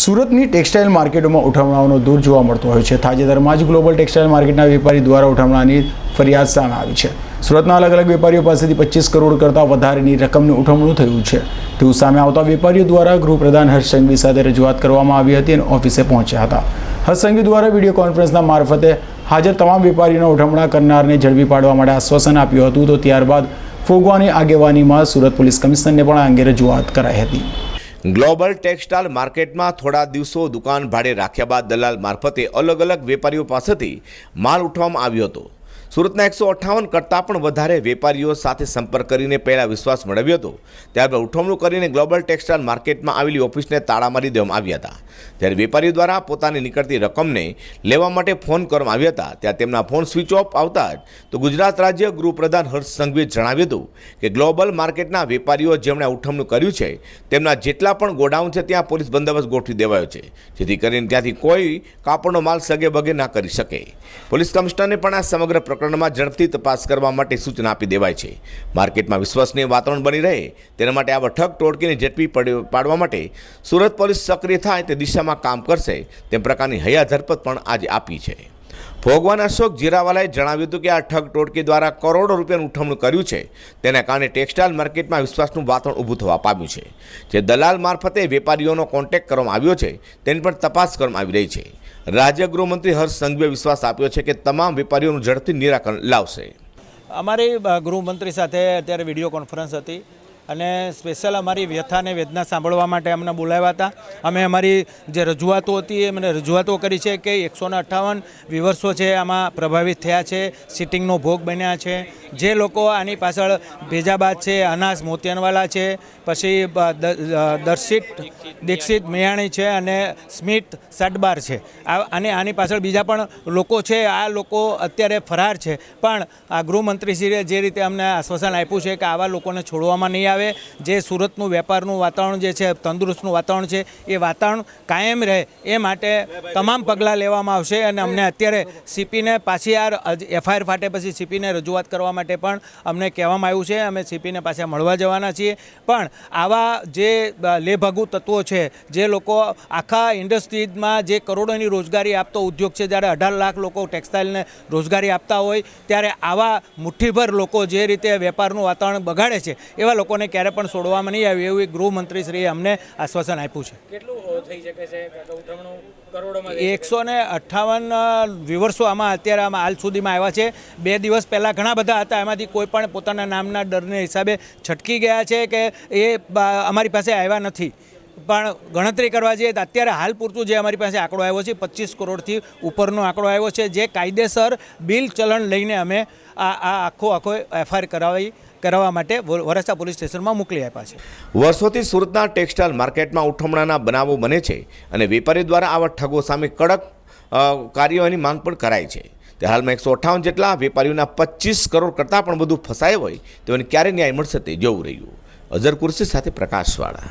સુરતની ટેક્સટાઇલ માર્કેટોમાં ઉઠામણાઓનો દૂર જોવા મળતો હોય છે. તાજેતરમાં જ ગ્લોબલ ટેક્સટાઇલ માર્કેટના વેપારી દ્વારા ઉઠામણાની ફરિયાદ સામે આવી છે. સુરતના અલગ અલગ વેપારીઓ પાસેથી પચીસ કરોડ કરતાં વધારેની રકમનું ઉઠમણું થયું છે. તેવું સામે આવતા વેપારીઓ દ્વારા ગૃહપ્રધાન હર્ષ સંઘવી સાથે રજૂઆત કરવામાં આવી હતી અને ઓફિસે પહોંચ્યા હતા. હર્ષ દ્વારા વીડિયો કોન્ફરન્સના મારફતે હાજર તમામ વેપારીઓના ઉઠમણા કરનારને ઝડપી પાડવા માટે આશ્વાસન આપ્યું હતું. તો ત્યારબાદ ફોગવાની આગેવાનીમાં સુરત પોલીસ કમિશનરને પણ આ અંગે રજૂઆત કરાઈ હતી. ગ્લોબલ ટેક્સટાઇલ માર્કેટમાં થોડા દિવસો દુકાન ભાડે રાખ્યા બાદ દલાલ મારફતે અલગ અલગ વેપારીઓ પાસેથી માલ ઉઠવામાં આવ્યો હતો. સુરતના એકસો અઠ્ઠાવન કરતાં પણ વધારે વેપારીઓ સાથે સંપર્ક કરીને પહેલાં વિશ્વાસ મેળવ્યો હતો. ત્યારબાદ ઉઠવણું કરીને ગ્લોબલ ટેક્સટાઇલ માર્કેટમાં આવેલી ઓફિસને તાળા મારી દેવામાં આવ્યા હતા. ત્યારે વેપારીઓ દ્વારા પોતાની નીકળતી રકમને લેવા માટે ફોન કરવામાં આવ્યા હતા, ત્યાં તેમના ફોન સ્વિચ ઓફ આવતા જ તો ગુજરાત રાજ્ય ગૃહપ્રધાન હર્ષ સંઘવીએ જણાવ્યું હતું કે ગ્લોબલ માર્કેટના વેપારીઓ જેમણે ઉઠમણું કર્યું છે, તેમના જેટલા પણ ગોડાઉન છે ત્યાં પોલીસ બંદોબસ્ત ગોઠવી દેવાયો છે, જેથી કરીને ત્યાંથી કોઈ કાપડનો માલ સગે બગે ના કરી શકે. પોલીસ કમિશનરને પણ આ સમગ્ર પ્રકરણમાં ઝડપથી તપાસ કરવા માટે સૂચના આપી દેવાય છે. માર્કેટમાં વિશ્વસનીય વાતાવરણ બની રહે, તેના માટે આવા ઠગ ટોળકીને ઝડપી પડ- પાડવા માટે સુરત પોલીસ સક્રિય થાય તે દિશામાં કામ કરશે, તેમ પ્રકારની હયાધરપત પણ આજે આપી છે. ભોગવાન અશોક જીરાવાલાએ જણાવ્યું હતું કે આ ઠગ ટોળકી દ્વારા કરોડો રૂપિયાનું ઉઠમણું કર્યું છે. તેના કારણે ટેક્સટાઇલ માર્કેટમાં વિશ્વાસનું વાતાવરણ ઊભું થવા પામ્યું છે. જે દલાલ મારફતે વેપારીઓનો કોન્ટેક્ટ કરવામાં આવ્યો છે, તેની પણ તપાસ કરવામાં આવી રહી છે. રાજ્ય ગૃહમંત્રી હર્ષ સંઘવીએ વિશ્વાસ આપ્યો છે કે તમામ વેપારીઓનું ઝડપથી નિરાકરણ લાવશે. અમારી ગૃહમંત્રી સાથે અત્યારે વીડિયો કોન્ફરન્સ હતી. અને સ્પેશિયલ અમારી વ્યથાને વેદના સાંભળવા માટે અમને બોલાવ્યા હતા. અમે અમારી જે રજૂઆતો હતી એ મને રજૂઆતો કરી છે કે એકસોને અઠ્ઠાવન વિવર્સો છે આમાં પ્રભાવિત થયા છે સિટિંગનો ભોગ બન્યા છે. જે લોકો આની પાછળ ભેજાબાદ છે, અનાસ મોતિયાનવાલા છે, પછી દર્શિત, દીક્ષિત મિયાણી છે અને સ્મિત સડબાર છે. આ, અને આની પાછળ બીજા પણ લોકો છે, આ લોકો અત્યારે ફરાર છે. પણ આ ગૃહમંત્રીશ્રીએ જે રીતે અમને આશ્વાસન આપ્યું છે કે આવા લોકોને છોડવામાં નહીં આવે જે સુરતનું વેપારનું વાતાવરણ જે છે, તંદુરસ્તનું વાતાવરણ છે, એ વાતાવરણ કાયમ રહે, એ માટે તમામ પગલાં લેવામાં આવશે અને અમને અત્યારે સીપીને પાછી આ એફઆઈઆર ફાટે પછી સીપીને રજૂઆત કરવા માટે પણ અમને કહેવામાં આવ્યું છે, અમે સીપીને પાછા મળવા જવાના છીએ. પણ આવા જે લેભાગુ તત્વો છે, જે લોકો આખા ઇન્ડસ્ટ્રીઝમાં જે કરોડોની રોજગારી આપતો ઉદ્યોગ છે, જ્યારે અઢાર લાખ લોકો ટેક્સટાઇલને રોજગારી આપતા હોય, ત્યારે આવા મુઠ્ઠીભર લોકો જે રીતે વેપારનું વાતાવરણ બગાડે છે, એવા લોકોને ક્યારે પણ છોડવામાં નહીં આવે એવું ગૃહમંત્રીશ્રીએ અમને આશ્વાસન આપ્યું છે. કેટલું થઈ શકે છે? કાકા ઉઠમણું કરોડોમાં એકસો ને અઠ્ઠાવન વિવર્સો આમાં અત્યારે આમાં હાલ સુધીમાં આવ્યા છે. બે દિવસ પહેલાં ઘણા બધા હતા. એમાંથી કોઈ પણ પોતાના નામના ડરને હિસાબે છટકી ગયા છે કે એ અમારી પાસે આવ્યા નથી. પણ ગણતરી કરવા જઈએ તો અત્યારે હાલ પૂરતું જે અમારી પાસે આંકડો આવ્યો છે, પચીસ કરોડથી ઉપરનો આંકડો આવ્યો છે. જે કાયદેસર બિલ ચલણ લઈને અમે આ આ આખો આખો એફઆઈઆર કરાવી કરાવવા માટે વરસા પોલીસ સ્ટેશનમાં મોકલી આપ્યા છે. વર્ષોથી સુરતના ટેક્સટાઇલ માર્કેટમાં ઉઠમણાના બનાવો બને છે અને વેપારીઓ દ્વારા આવા ઠગો સામે કડક કાર્યવાહીની માંગ પણ કરાય છે. તે હાલમાં એકસો અઠ્ઠાવન જેટલા વેપારીઓના પચીસ કરોડ કરતાં પણ વધુ ફસાયા હોય તેઓને ક્યારે ન્યાય મળશે તે જોવું રહ્યું. અઝર કુર્સી સાથે પ્રકાશવાળા.